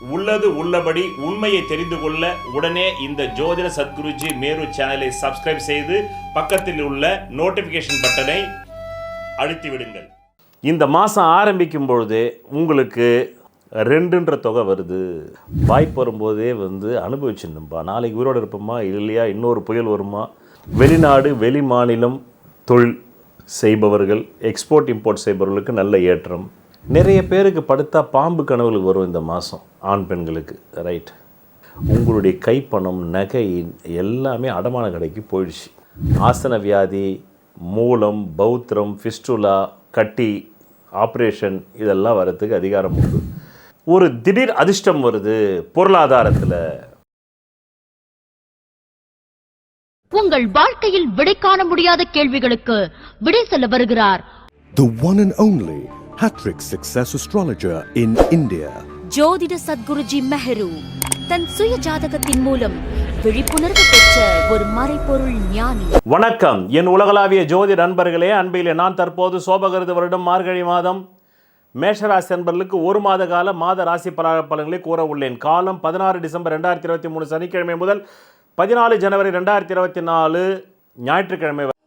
உள்ளது உள்ளபடி உண்மையை தெரிந்து கொள்ள உடனே இந்த ஜோதிட சத்குருஜி மேரு சேனலை சப்ஸ்கிரைப் செய்து பக்கத்தில் உள்ள நோட்டிஃபிகேஷன் பட்டனை அழுத்தி விடுங்கள் இந்த மாதம் ஆரம்பிக்கும் பொழுது உங்களுக்கு ரெண்டுன்ற தொகை வருது. வாய்ப்பு வரும்போதே வந்து அனுபவிச்சிருந்தோம்ப்பா நாளைக்கு உயிரோடு இருப்போமா? இல்லையா? இன்னொரு புயல் வருமா? வெளிநாடு வெளி மாநிலம் தொழில் செய்பவர்கள் எக்ஸ்போர்ட் இம்போர்ட் செய்பவர்களுக்கு நல்ல ஏற்றம். நிறைய பேருக்கு படுத்தா பாம்பு கனவுகளுக்கு வரும் இந்த மாதம் ஆண் பெண்களுக்கு ரைட் உங்களுடைய கைப்பணம் நகை எல்லாமே அடமான கடைக்கு போயிடுச்சு. ஆசன வியாதி மூலம் பௌத்திரம் ஃபிஸ்டுலா கட்டி ஆப்ரேஷன் இதெல்லாம் வரத்துக்கு அதிகாரம் உண்டு. ஒரு திடீர் அதிர்ஷ்டம் வருது பொருளாதாரத்தில். உங்கள் வாழ்க்கையில் விடை காண முடியாத கேள்விகளுக்கு விடை சொல்ல வருகிறார். The one and only Hattrick Success Astrologer in India. ஜோதிட சத்குருஜி மெஹரு தன் சுய ஜாதகத்தின் மூலம் விழிப்புணர்வு பெற்ற ஒரு மறைபொருள் ஞானி வணக்கம் என் உலகளாவிய ஜோதி நண்பர்களே அன்பிலே நான் தற்போது சோபகிருத வருடம் மார்கழி மாதம் மேஷராசி நண்பர்களுக்கு ஒரு மாத கால மாத ராசி பல பலன்களை கூற உள்ளேன் காலம் பதினாறு டிசம்பர் ரெண்டாயிரத்தி இருபத்தி மூணு சனிக்கிழமை முதல் பதினாலு ஜனவரி ரெண்டாயிரத்தி இருபத்தி நாலு ஞாயிற்றுக்கிழமை வரை.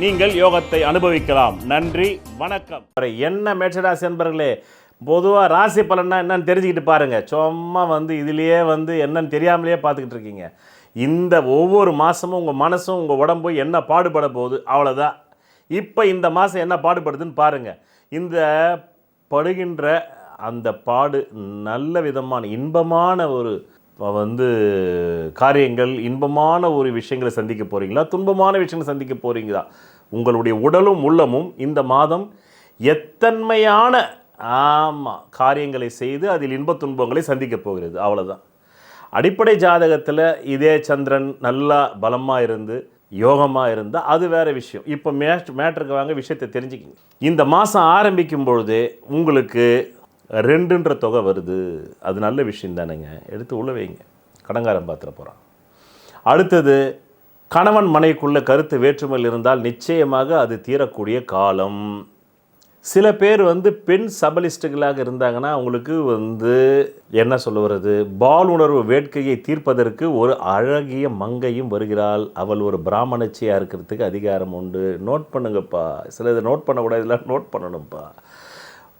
நீங்கள் யோகத்தை அனுபவிக்கலாம். நன்றி வணக்கம். என்ன மேட்சராசி என்பர்களே பொதுவாக ராசி பலன்னா என்னன்னு தெரிஞ்சுக்கிட்டு பாருங்கள் சும்மா வந்து இதுலேயே வந்து என்னன்னு தெரியாமலேயே பார்த்துக்கிட்டு இருக்கீங்க. இந்த ஒவ்வொரு மாதமும் உங்கள் மனசும் உங்கள் உடம்பும் என்ன பாடுபட போகுது? அவ்வளோதான் இப்போ இந்த மாதம் என்ன பாடுபடுதுன்னு பாருங்கள் இந்த படுகின்ற அந்த பாடு நல்ல விதமான இன்பமான ஒரு வந்து காரியங்கள் இன்பமான ஒரு விஷயங்களை சந்திக்க போகிறீங்களா துன்பமான விஷயங்களை சந்திக்க போகிறீங்களா உங்களுடைய உடலும் உள்ளமும் இந்த மாதம் எத்தன்மையான ஆமாம் காரியங்களை செய்து அதில் இன்பத் துன்பங்களை சந்திக்க போகிறது. அவ்வளோதான் அடிப்படை ஜாதகத்தில் இதே சந்திரன் நல்லா பலமாக இருந்து யோகமாக இருந்தால் அது வேற விஷயம். இப்போ மேட் மேட்ருக்கு வாங்க விஷயத்தை தெரிஞ்சுக்கிங்க. இந்த மாதம் ஆரம்பிக்கும் பொழுது உங்களுக்கு ரெண்டுன்ற தொகை வருது. அது நல்ல விஷயம் தானேங்க. எடுத்து உள்ள வைங்க. கடங்காரம் பாத்திர போகிறான் அடுத்தது கணவன் மனைக்குள்ள கருத்து வேற்றுமையில் இருந்தால் நிச்சயமாக அது தீரக்கூடிய காலம். சில பேர் வந்து பெண் சபலிஸ்டுகளாக இருந்தாங்கன்னா அவங்களுக்கு வந்து என்ன சொல்ல வருது பால் உணர்வு வேட்கையை தீர்ப்பதற்கு ஒரு அழகிய மங்கையும் வருகிறாள். அவள் ஒரு பிராமணச்சியாக இருக்கிறதுக்கு அதிகாரம் உண்டு. நோட் பண்ணுங்கப்பா. சில இதை நோட் பண்ணக்கூடாது இதெல்லாம் நோட் பண்ணணும்ப்பா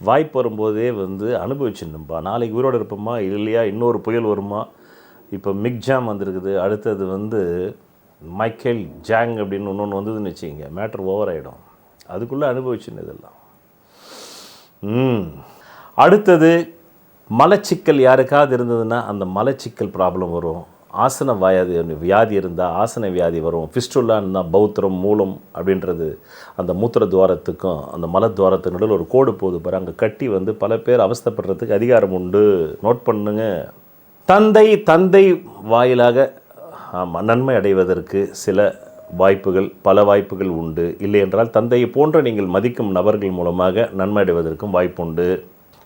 வாய்ப்பு வரும்போதே வந்து அனுபவிச்சுருந்தோம்ப்பா நாளைக்கு உயிரோடு இருப்போமா? இல்லையா? இன்னொரு புயல் வருமா? இப்போ மிக்ஜாம் வந்திருக்குது. அடுத்தது வந்து மைக்கேல் ஜாங் அப்படின்னு இன்னொன்று வந்ததுன்னு வச்சுக்கோங்க. மேட்ரு ஓவர் ஆகிடும் அதுக்குள்ளே அனுபவிச்சுன்னு இதெல்லாம். அடுத்தது மலச்சிக்கல் யாருக்காவது இருந்ததுன்னா அந்த மலச்சிக்கல் ப்ராப்ளம் வரும். ஆசன வியாதி வியாதி இருந்தால் ஆசன வியாதி வரும். ஃபிஸ்டுல்லான்னா பௌத்திரம் மூலம் அப்படின்றது அந்த மூத்திர துவாரத்துக்கும் அந்த மலத்வாரத்து நடுவில் ஒரு கோடு போகுது பாரு. அங்கே கட்டி வந்து பல பேர் அவஸ்தப்படுறதுக்கு அதிகாரம் உண்டு. நோட் பண்ணுங்க. தந்தை தந்தை வாயிலாக ஆமாம் நன்மை அடைவதற்கு சில வாய்ப்புகள் பல வாய்ப்புகள் உண்டு. இல்லை என்றால் தந்தையை போன்ற நீங்கள் மதிக்கும் நபர்கள் மூலமாக நன்மை அடைவதற்கும் வாய்ப்புண்டு.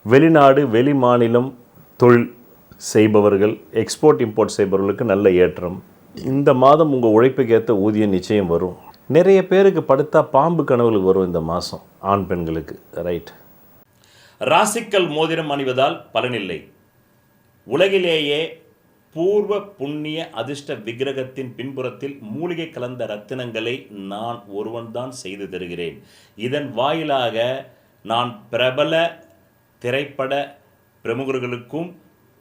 வெளிநாடு வெளி மாநிலம் தொழில் செய்பவர்கள் எக்ஸ்போர்ட் இம்போர்ட் செய்பவர்களுக்கு நல்ல ஏற்றம். இந்த மாதம் உங்கள் உழைப்புக்கு ஏற்ற ஊதியம் நிச்சயம் வரும். நிறைய பேருக்கு படுத்தா பாம்பு கனவுகள் வரும் இந்த மாதம் ஆண் பெண்களுக்கு ரைட் ராசிக்கல் மோதிரம் அணிவதால் பலனில்லை. உலகிலேயே பூர்வ புண்ணிய அதிர்ஷ்ட விக்கிரகத்தின் பின்புறத்தில் மூலிகை கலந்த ரத்தினங்களை நான் ஒருவன்தான் செய்து தருகிறேன். இதன் வாயிலாக நான் பிரபல திரைப்பட பிரமுகர்களுக்கும்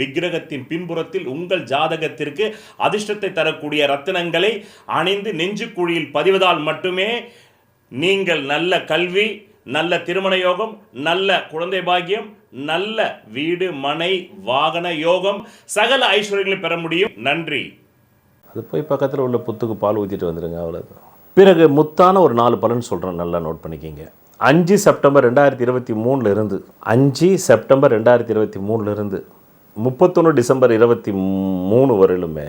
விக்கிரகத்தின் பின்புறத்தில் உங்கள் ஜாதகத்திற்கு அதிர்ஷ்டத்தை தரக்கூடிய ரத்தினங்களை அணிந்து நெஞ்சுக்குழியில் பதிவதால் மட்டுமே நீங்கள் நல்ல கல்வி நல்ல திருமண யோகம் நல்ல குழந்தை பாக்கியம் நல்ல வீடு மனை வாகன யோகம் சகல ஐஸ்வர்யங்களை பெற முடியும். நன்றி. அது போய் பக்கத்தில் உள்ள புத்துக்கு பால் ஊற்றிட்டு வந்துடுங்க அவ்வளோதான் பிறகு முத்தான ஒரு நாலு பலன் சொல்கிறேன் நல்லா நோட் பண்ணிக்கிங்க. அஞ்சு செப்டம்பர் ரெண்டாயிரத்தி இருபத்தி மூணுலேருந்து அஞ்சு செப்டம்பர் ரெண்டாயிரத்தி இருபத்தி மூணுலேருந்து முப்பத்தொன்று டிசம்பர் இருபத்தி மூணு வரையிலுமே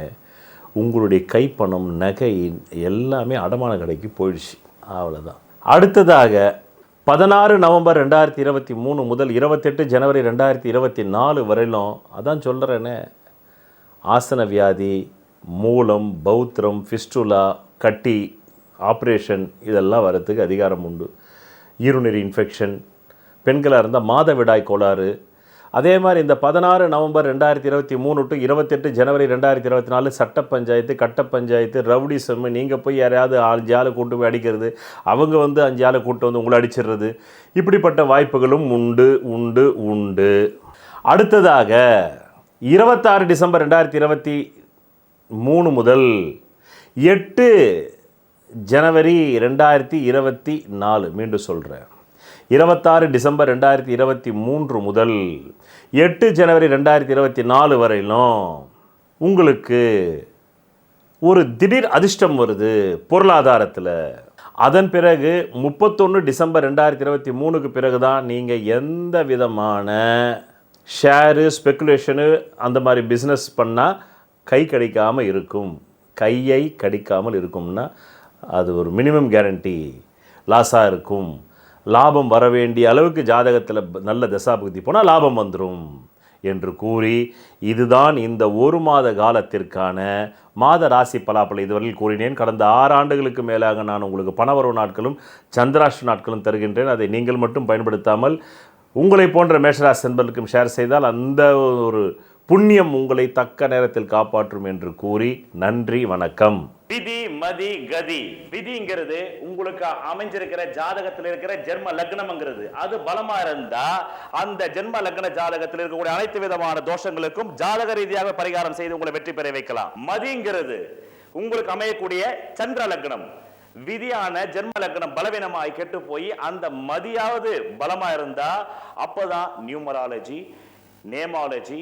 உங்களுடைய கைப்பணம் நகை எல்லாமே அடமான கடைக்கு போயிடுச்சு. அவ்வளோதான் அடுத்ததாக பதினாறு நவம்பர் ரெண்டாயிரத்தி இருபத்தி மூணு முதல் இருபத்தெட்டு ஜனவரி ரெண்டாயிரத்தி இருபத்தி நாலு வரையிலும் அதான் சொல்கிறேனே ஆசன வியாதி மூலம் பௌத்திரம் ஃபிஸ்டுலா கட்டி ஆப்ரேஷன் இதெல்லாம் வரத்துக்கு அதிகாரம் உண்டு. யூரினரி இன்ஃபெக்ஷன் பெண்களாக இருந்தால் மாதவிடாய் கோளாறு அதே மாதிரி இந்த பதினாறு நவம்பர் ரெண்டாயிரத்தி இருபத்தி மூணு டு இருபத்தெட்டு ஜனவரி ரெண்டாயிரத்தி இருபத்தி நாலு சட்ட பஞ்சாயத்து கட்ட பஞ்சாயத்து ரவுடி செம்மு நீங்கள் போய் யாரையாவது அஞ்சு ஆளை கூட்டு போய் அடிக்கிறது அவங்க வந்து அஞ்சு ஆளை கூட்டு வந்து உங்களை அடிச்சிடுறது. இப்படிப்பட்ட வாய்ப்புகளும் உண்டு உண்டு உண்டு. அடுத்ததாக இருபத்தாறு டிசம்பர் ரெண்டாயிரத்தி இருபத்தி மூணு முதல் எட்டு ஜனவரி ரெண்டாயிரத்தி இருபத்தி நாலு மீண்டும் சொல்கிறேன் இருபத்தாறு டிசம்பர் ரெண்டாயிரத்தி இருபத்தி மூன்று முதல் எட்டு ஜனவரி ரெண்டாயிரத்தி இருபத்தி நாலு வரையிலும் உங்களுக்கு ஒரு திடீர் அதிர்ஷ்டம் வருது பொருளாதாரத்தில். அதன் பிறகு முப்பத்தொன்று டிசம்பர் ரெண்டாயிரத்தி இருபத்தி மூணுக்கு பிறகு தான் நீங்கள் எந்த விதமான ஷேரு ஸ்பெக்குலேஷனு அந்த மாதிரி பிஸ்னஸ் பண்ணால் கை கடிக்காமல் இருக்கும். கையை கடிக்காமல் இருக்கும்னா அது ஒரு மினிமம் கேரண்டி லாஸாக இருக்கும். லாபம் வர வேண்டிய அளவுக்கு ஜாதகத்தில் நல்ல தசாபுக்தி போனால் லாபம் வந்துடும் என்று கூறி இதுதான் இந்த ஒரு மாத காலத்திற்கான மாத ராசி பலாப்பலை இதுவரையில் கூறினேன். கடந்த ஆறு ஆண்டுகளுக்கு மேலாக நான் உங்களுக்கு பணவரவு நாட்களும் சந்திராஷ்ட நாட்களும் தருகின்றேன். அதை நீங்கள் மட்டும் பயன்படுத்தாமல் உங்களை போன்ற மேஷராசி நண்பர்களுக்கும் ஷேர் செய்தால் அந்த ஒரு புண்ணியம் உங்களை தக்க நேரத்தில் காப்பாற்றும் என்று கூறி நன்றி வணக்கம். விதி மதி கதி. விதிங்கிறது உங்களுக்கு அமைஞ்சிருக்கிற ஜாதகத்தில் இருக்கிற ஜென்ம லக்னம்ங்கிறது. அது பலமா இருந்தா அந்த ஜென்ம லக்ன ஜாதகத்தில் இருக்கக்கூடிய அனைத்து விதமான தோஷங்களுக்கும் ஜாதக ரீதியாக பரிகாரம் செய்து உங்களை வெற்றி பெற வைக்கலாம். மதிங்கிறது உங்களுக்கு அமையக்கூடிய சந்திர லக்னம். விதியான ஜென்ம லக்னம் பலவீனமாய் கெட்டு போய் அந்த மதியாவது பலமா இருந்தா அப்பதான் நியூமராலஜி நேமாலஜி